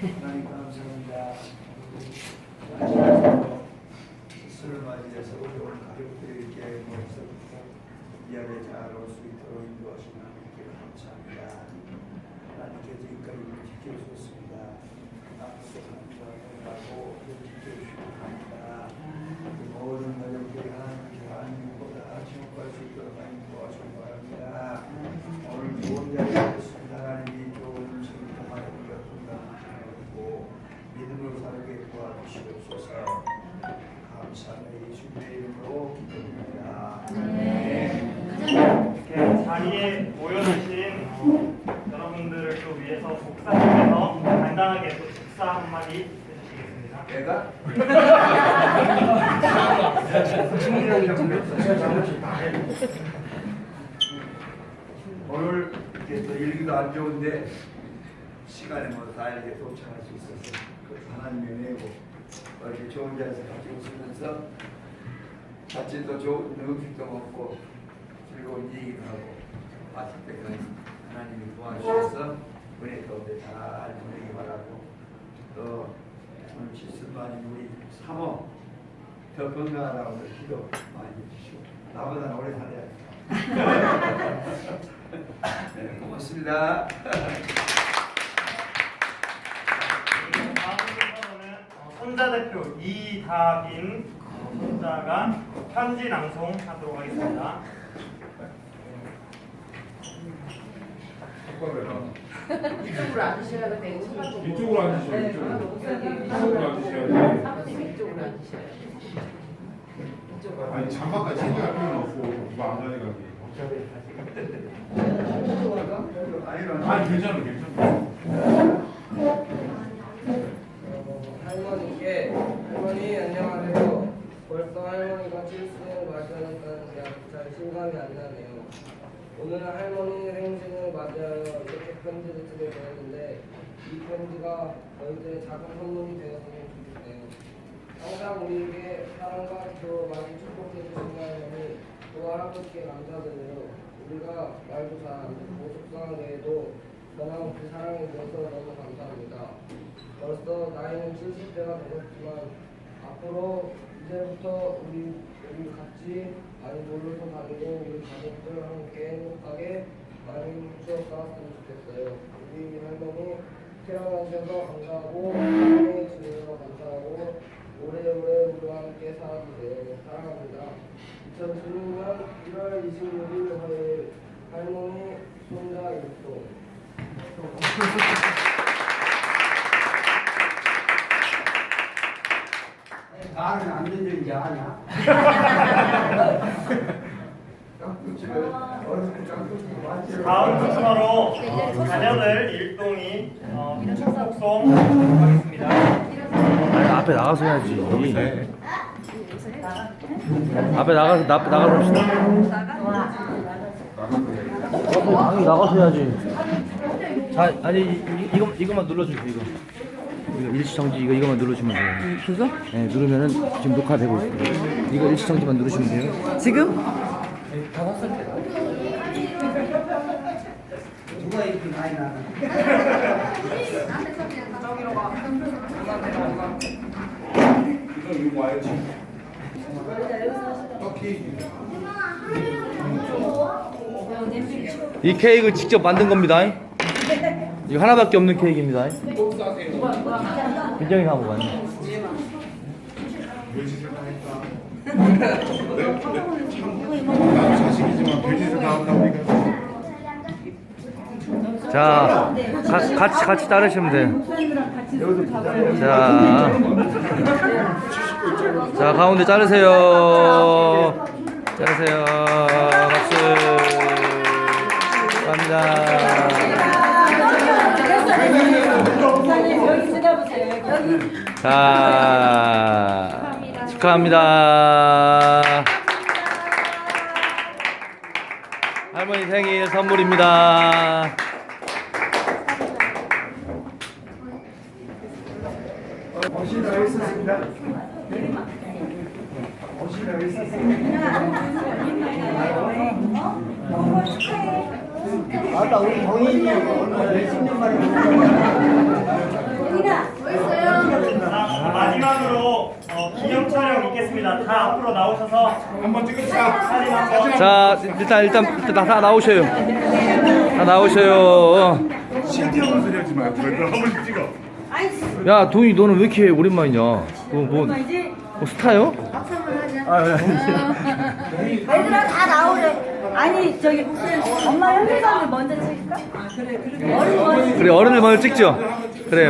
Thank you. 주시옵소서. 감사합니다. 예수님의 이름으로 기도합니다. 이렇게 자리에 모여주신 어, 여러분들을 또 위해서 목사님께서 간단하게 또 축사 한마디 해주시겠습니다. 내가 오늘 이렇게 또 일기도 안 좋은데 시간에 뭐다 이렇게 도착할 수 있어서 그 하나님의 은혜고 이렇게 좋은 자리에서 같이 웃으면서 같이 또 좋은 음식도 먹고 즐거운 얘기도 하고 맛있게 그런 하나님이 도와주셔서 은혜 가운데 잘 보내기 바라고 또 오늘 실수 많이 우리 사모 더 건강하다고 기도 많이 해주시고 나보다 오래 살아야 네, 고맙습니다. 어, 손자 대표 이다빈 어, 손자가 편지 낭송하도록 하겠습니다. 이쪽으로 앉으셔야. 손가락 이쪽으로 앉으셔요, 네, 이쪽으로. 이쪽으로 앉으셔야 돼요. 사모님 이쪽으로 앉으셔야 돼요. 이쪽으로. 아니 장갑까지 챙겨갈 필요는 없고 누가 안 가져가게. 아니 괜찮아 괜찮아. 할머니께 할머니 안녕하세요. 벌써 할머니가 칠순을 맞이하셨다는 실감이 안 나네요. 오늘은 할머니 생신을 맞이하여 이렇게 편지를 쓰게 되었는데 이 편지가 저희들의 작은 선물이 되었으면 좋겠네요. 항상 우리에게 사랑과 기도로 많이 축복해 주신 할머니 또 할아버지께 감사드려요. 우리가 말도 잘 안 듣고 속상하게 해도 변함없이 사랑해 주셔서 너무 감사합니다. 벌써 나이는 70대가 되었지만 앞으로 이제부터 우리 우리 같이 많이 놀러도 다니고 우리 가족들 함께 행복하게 많이 추억 쌓았으면 좋겠어요. 우리 할머니 태어나셔서 감사하고 사랑해 주셔서 감사하고 오래오래 우리와 함께 살아주세요. 사랑합니다. 2016년 1월 26일 화요일 할머니 손자 일동 나는 안 되는 게 아니야. 깡통집에 어렸을 때 깡통집 많지. 다음 순서로 자녀들 일동이 어, 축복송 하도록 하겠습니다. 앞에 나가서 해야지. 앞에 나가서 나, 나가서 합시다. 당연히 나가서 해야지. 자, 아니 이, 이, 이거 이거만 눌러주세요. 이거. 이거 일시정지 이거 이거만 누르시면 돼요. 그거? 네, 누르면은 지금 녹화되고 있어요. 이거 일시정지만 누르시면 돼요. 지금? 이 케이크 직접 만든 겁니다. 이거 하나밖에 없는 케이크입니다. 다 한다고 니까 자, 가, 같이 같이 따르시면 돼요. 자, 자 가운데 자르세요. 자르세요. 박수. 감사합니다. 자, 축하합니다. 할머니 생일 선물입니다. 오시라고 했었습니다. 아까 우리 동인이 얼마 몇십 년 만에 자, 마지막으로 어, 기념 촬영 있겠습니 다. 다 앞으로 나오셔서 한번 찍읍시다. 자 일단 일단 일단 다, 다 나오셔요. 다 나오셔요. 신기한 소리 하지 말고 그걸 한번 찍어. 야 동이 너는 왜 이렇게 오랜만이냐? 뭐, 뭐, 뭐 스타요? 얘들아 다 나오래. 아니 저기 엄마 현미선을 먼저 찍을까? 아 그래 그래. 어른 먼저 그래 어른을 먼저 찍죠.